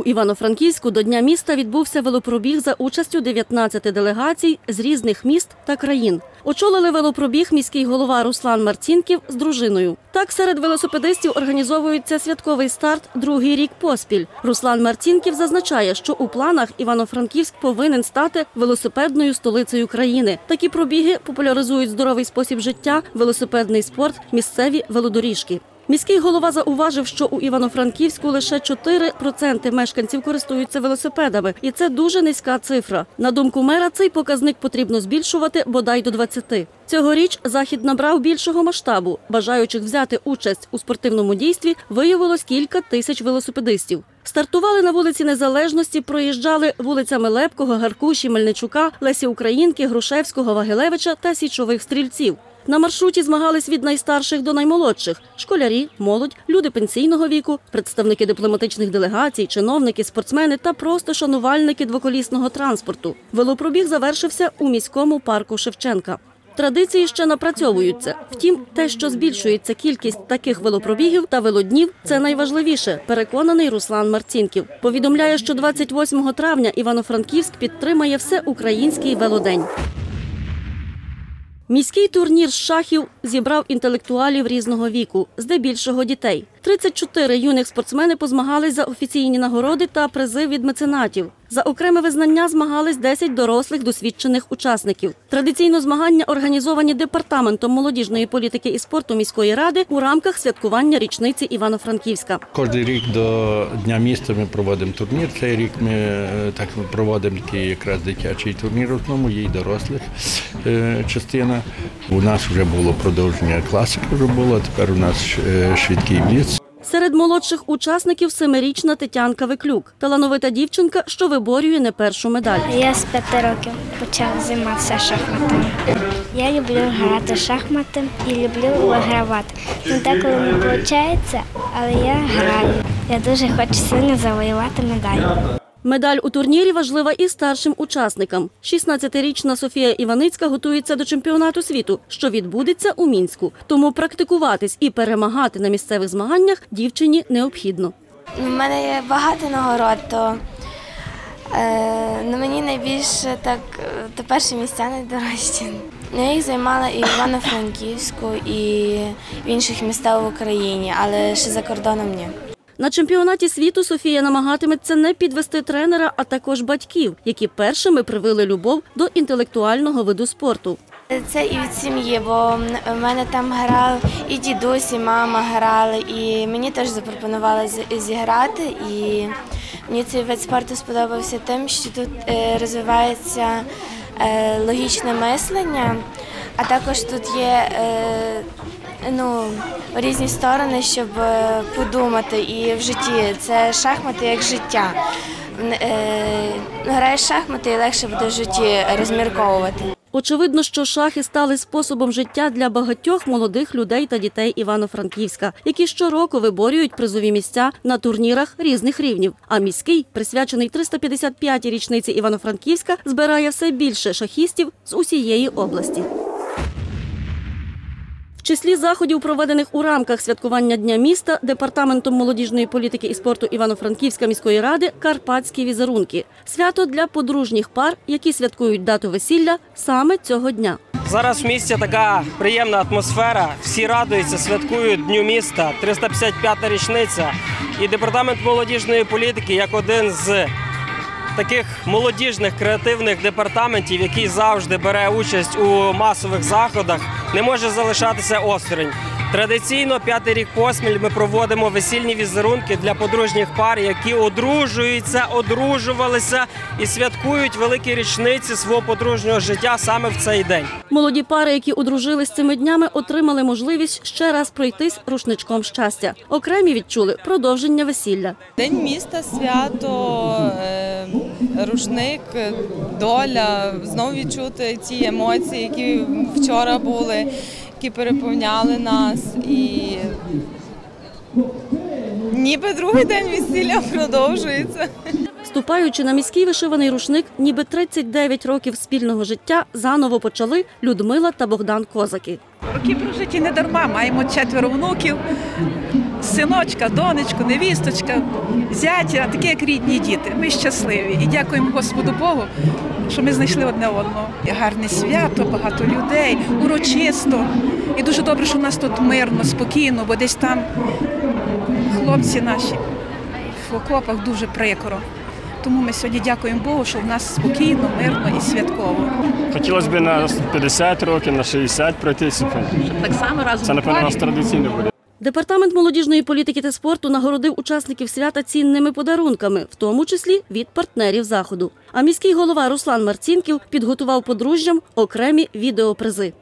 У Івано-Франківську до Дня міста відбувся велопробіг за участю 19 делегацій з різних міст та країн. Очолили велопробіг міський голова Руслан Марцінків з дружиною. Так серед велосипедистів організовується святковий старт другий рік поспіль. Руслан Марцінків зазначає, що у планах Івано-Франківськ повинен стати велосипедною столицею країни. Такі пробіги популяризують здоровий спосіб життя, велосипедний спорт, місцеві велодоріжки. Міський голова зауважив, що у Івано-Франківську лише 4% мешканців користуються велосипедами, і це дуже низька цифра. На думку мера, цей показник потрібно збільшувати бодай до 20. Цьогоріч захід набрав більшого масштабу. Бажаючих взяти участь у спортивному дійстві виявилось кілька тисяч велосипедистів. Стартували на вулиці Незалежності, проїжджали вулицями Лепкого, Гаркуші, Мельничука, Лесі Українки, Грушевського, Вагилевича та січових стрільців. На маршруті змагались від найстарших до наймолодших школярі, молодь, люди пенсійного віку, представники дипломатичних делегацій, чиновники, спортсмени та просто шанувальники двоколісного транспорту. Велопробіг завершився у міському парку Шевченка. Традиції ще напрацьовуються. Втім, те, що збільшується кількість таких велопробігів та велоднів, це найважливіше. Переконаний Руслан Марцінків. Повідомляє, що 28 травня Івано-Франківськ підтримає всеукраїнський велодень. Міський турнір з шахів зібрав інтелектуалів різного віку, здебільшого дітей. 34 юних спортсмени позмагались за офіційні нагороди та призи від меценатів. За окреме визнання змагались 10 дорослих досвідчених учасників. Традиційно змагання організовані департаментом молодіжної політики і спорту міської ради у рамках святкування річниці Івано-Франківська. Кожен рік до Дня міста ми проводимо турнір. Цей рік ми е, так проводимо такий якраз дитячий турнір, в основному є й дорослих е, частина. У нас вже було продовження класики, вже було, тепер у нас е, швидкий бліц. Серед молодших учасників семирічна Тетянка Виклюк, талановита дівчинка, що виборює не першу медаль. Я з п'яти років почав займатися шахматами. Я люблю грати шахмати і люблю вигравати. Ну, деколи не виходить, але я граю. Я дуже хочу сильно завоювати медаль. Медаль у турнірі важлива і старшим учасникам. 16-річна Софія Іваницька готується до чемпіонату світу, що відбудеться у мінську. Тому практикуватись і перемагати на місцевих змаганнях дівчині необхідно. У мене є багато нагород, то е, ну, мені найбільше так то перші місця найдорожчі. Я їх займала і в Івано-Франківську, і в інших містах в Україні, але ще за кордоном ні. На чемпіонаті світу Софія намагатиметься не підвести тренера, а також батьків, які першими привили любов до інтелектуального виду спорту. Це і від сім'ї, бо в мене там грав і дідусь, і мама грали, і мені теж запропонували зіграти. І мені цей вид спорту сподобався тим, що тут е, розвивається е, логічне мислення, а також тут є е, ну, різні сторони, щоб е, подумати. І в житті це шахмати як життя. Е, Граєш шахмати і легше буде в житті розмірковувати. Очевидно, що шахи стали способом життя для багатьох молодих людей та дітей Івано-Франківська, які щороку виборюють призові місця на турнірах різних рівнів. А міський, присвячений 355-й річниці Івано-Франківська, збирає все більше шахістів з усієї області. Числі заходів, проведених у рамках святкування Дня міста, департаментом молодіжної політики і спорту Івано-Франківська міської ради Карпатські візерунки свято для подружніх пар, які святкують дату весілля саме цього дня. Зараз в місті така приємна атмосфера. Всі радуються, святкують Дню міста, 355-та річниця. І департамент молодіжної політики як один з таких молодіжних креативних департаментів, який завжди бере участь у масових заходах, не може залишатися осторонь. Традиційно п'ятий рік поспіль ми проводимо весільні візерунки для подружніх пар, які одружуються, одружувалися і святкують великі річниці свого подружнього життя саме в цей день. Молоді пари, які одружились цими днями, отримали можливість ще раз пройтись рушничком щастя. Окремі відчули продовження весілля. День міста, свято, е, рушник, доля. Знову відчути ті емоції, які вчора були, які переповняли нас. І ніби другий день весілля продовжується. Ступаючи на міський вишиваний рушник, ніби 39 років спільного життя заново почали Людмила та Богдан Козаки. Роки прожиті не дарма. Маємо четверо внуків, синочка, донечку, невісточка, зятя, такі як рідні діти. Ми щасливі і дякуємо Господу Богу, що ми знайшли одне одного. Гарне свято, багато людей, урочисто. І дуже добре, що у нас тут мирно, спокійно, бо десь там хлопці наші в окопах дуже прикро. Тому ми сьогодні дякуємо Богу, що в нас спокійно, мирно і святково. Хотілося б на 50 років, на 60 пройтися. Так само разом Це, напевно, у нас традиційно буде. Департамент молодіжної політики та спорту нагородив учасників свята цінними подарунками, в тому числі від партнерів заходу. А міський голова Руслан Марцінків підготував подружжям окремі відеопризи.